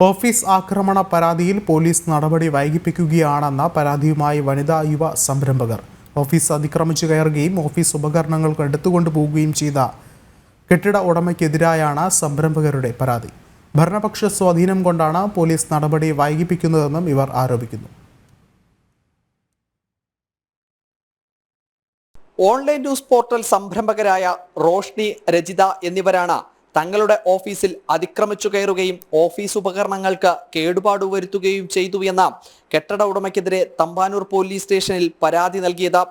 Office ആക്രമണ പരാതിയിൽ police നടപടി വൈകിപ്പിക്കുകയാണെന്ന പരാതിയുമായി വനിതാ യുവ സംരംഭകർ. ഓഫീസ് അതിക്രമിച്ചു കയറുകയും ഓഫീസ് ഉപകരണങ്ങൾ എടുത്തുകൊണ്ടു പോവുകയും ചെയ്ത കെട്ടിട ഉടമയ്ക്കെതിരായാണ് സംരംഭകരുടെ പരാതി. ഭരണപക്ഷ സ്വാധീനം കൊണ്ടാണ് പോലീസ് നടപടി വൈകിപ്പിക്കുന്നതെന്നും ഇവർ ആരോപിക്കുന്നു. ഓൺലൈൻ ന്യൂസ് പോർട്ടൽ സംരംഭകരായ റോഷ്നി രജിത എന്നിവരാണ് തങ്ങളുടെ ഓഫീസിൽ അതിക്രമിച്ചു കയറുകയും ഓഫീസ് ഉപകരണങ്ങൾക്ക് കേടുപാട് വരുത്തുകയും ചെയ്തു എന്ന കെട്ടിട ഉടമയ്ക്കെതിരെ തമ്പാനൂർ പോലീസ് സ്റ്റേഷനിൽ പരാതി നൽകിയത്.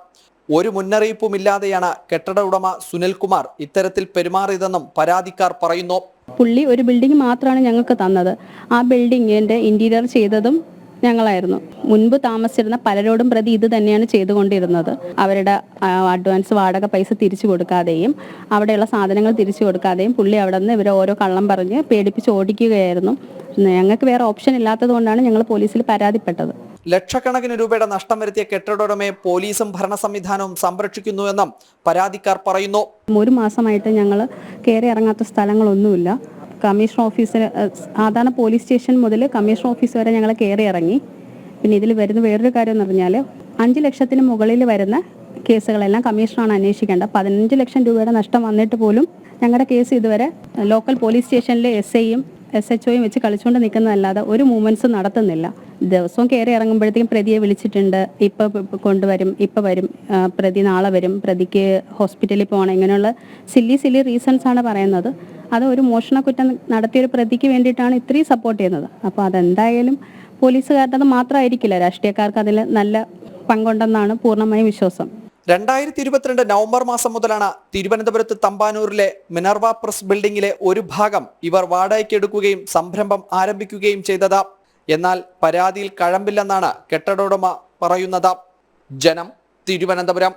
ഒരു മുന്നറിയിപ്പുമില്ലാതെയാണ് കെട്ടിട ഉടമ സുനിൽകുമാർ ഇത്തരത്തിൽ പെരുമാറിയതെന്നും പരാതിക്കാർ പറയുന്നു. പുള്ളി ഒരു ബിൽഡിംഗ് മാത്രമാണ് ഞങ്ങൾക്ക് തന്നത്. ആ ബിൽഡിങ്ങിന്റെ ഇന്റീരിയർ ചെയ്തതും ഞങ്ങളായിരുന്നു. മുൻപ് താമസിച്ചിരുന്ന പലരോടും പ്രതി ഇത് തന്നെയാണ് ചെയ്തുകൊണ്ടിരുന്നത്. അവരുടെ അഡ്വാൻസ് വാടക പൈസ തിരിച്ചു കൊടുക്കാതെയും അവിടെയുള്ള സാധനങ്ങൾ തിരിച്ചു കൊടുക്കാതെയും പുള്ളി അവിടെ നിന്ന് ഇവരെ ഓരോ കള്ളം പറഞ്ഞ് പേടിപ്പിച്ച് ഓടിക്കുകയായിരുന്നു. ഞങ്ങൾക്ക് വേറെ ഓപ്ഷൻ ഇല്ലാത്തത് കൊണ്ടാണ് ഞങ്ങൾ പോലീസിൽ പരാതിപ്പെട്ടത്. ലക്ഷക്കണക്കിന് രൂപയുടെ നഷ്ടം വരുത്തിയ കെട്ടിട ഉടമയെ പോലീസും ഭരണ സംവിധാനവും സംരക്ഷിക്കുന്നുവെന്നും പരാതിക്കാർ പറയുന്നു. ഒരു മാസമായിട്ട് ഞങ്ങൾ കയറി ഇറങ്ങാത്ത സ്ഥലങ്ങളൊന്നുമില്ല. കമ്മീഷണർ ഓഫീസിൽ സാധാരണ പോലീസ് സ്റ്റേഷൻ മുതൽ കമ്മീഷണർ ഓഫീസ് വരെ ഞങ്ങൾ കയറി ഇറങ്ങി. പിന്നെ ഇതിൽ വരുന്ന വേറൊരു കാര്യം എന്ന് പറഞ്ഞാൽ അഞ്ച് ലക്ഷത്തിന് മുകളിൽ വരുന്ന കേസുകളെല്ലാം കമ്മീഷണറാണ് അന്വേഷിക്കേണ്ടത്. പതിനഞ്ച് ലക്ഷം രൂപയുടെ നഷ്ടം വന്നിട്ട് പോലും ഞങ്ങളുടെ കേസ് ഇതുവരെ ലോക്കൽ പോലീസ് സ്റ്റേഷനിലെ എസ് ഐയും എസ് എച്ച് ഒയും വെച്ച് കളിച്ചുകൊണ്ട് നിൽക്കുന്നതല്ലാതെ ഒരു മൂവ്മെന്റ്സും നടത്തുന്നില്ല. ദിവസവും കയറി ഇറങ്ങുമ്പോഴത്തേക്കും പ്രതിയെ വിളിച്ചിട്ടുണ്ട്. ഇപ്പം കൊണ്ടുവരും ഇപ്പം വരും പ്രതി നാളെ വരും പ്രതിക്ക് ഹോസ്പിറ്റലിൽ പോകണം ഇങ്ങനെയുള്ള സില്ലി സില്ലി റീസൺസ് ആണ് പറയുന്നത്. അത് ഒരു മോഷണ കുറ്റം നടത്തിയൊരു പ്രതിക്ക് വേണ്ടിയിട്ടാണ് ഇത്രയും സപ്പോർട്ട് ചെയ്യുന്നത്. അപ്പോൾ അതെന്തായാലും പോലീസുകാരുടെ മാത്രമായിരിക്കില്ല. രാഷ്ട്രീയക്കാർക്ക് അതിൽ നല്ല പങ്കുണ്ടെന്നാണ് പൂർണമായും വിശ്വാസം. രണ്ടായിരത്തി ഇരുപത്തിരണ്ട് നവംബർ മാസം മുതലാണ് തിരുവനന്തപുരത്ത് തമ്പാനൂരിലെ മിനർവ പ്രസ് ബിൽഡിംഗിലെ ഒരു ഭാഗം ഇവർ വാടകയ്ക്ക് എടുക്കുകയും സംരംഭം ആരംഭിക്കുകയും ചെയ്തത്. എന്നാൽ പരാതിയിൽ കഴമ്പില്ലെന്നാണ് കെട്ടിട ഉടമ പറയുന്നത്. ജനം തിരുവനന്തപുരം.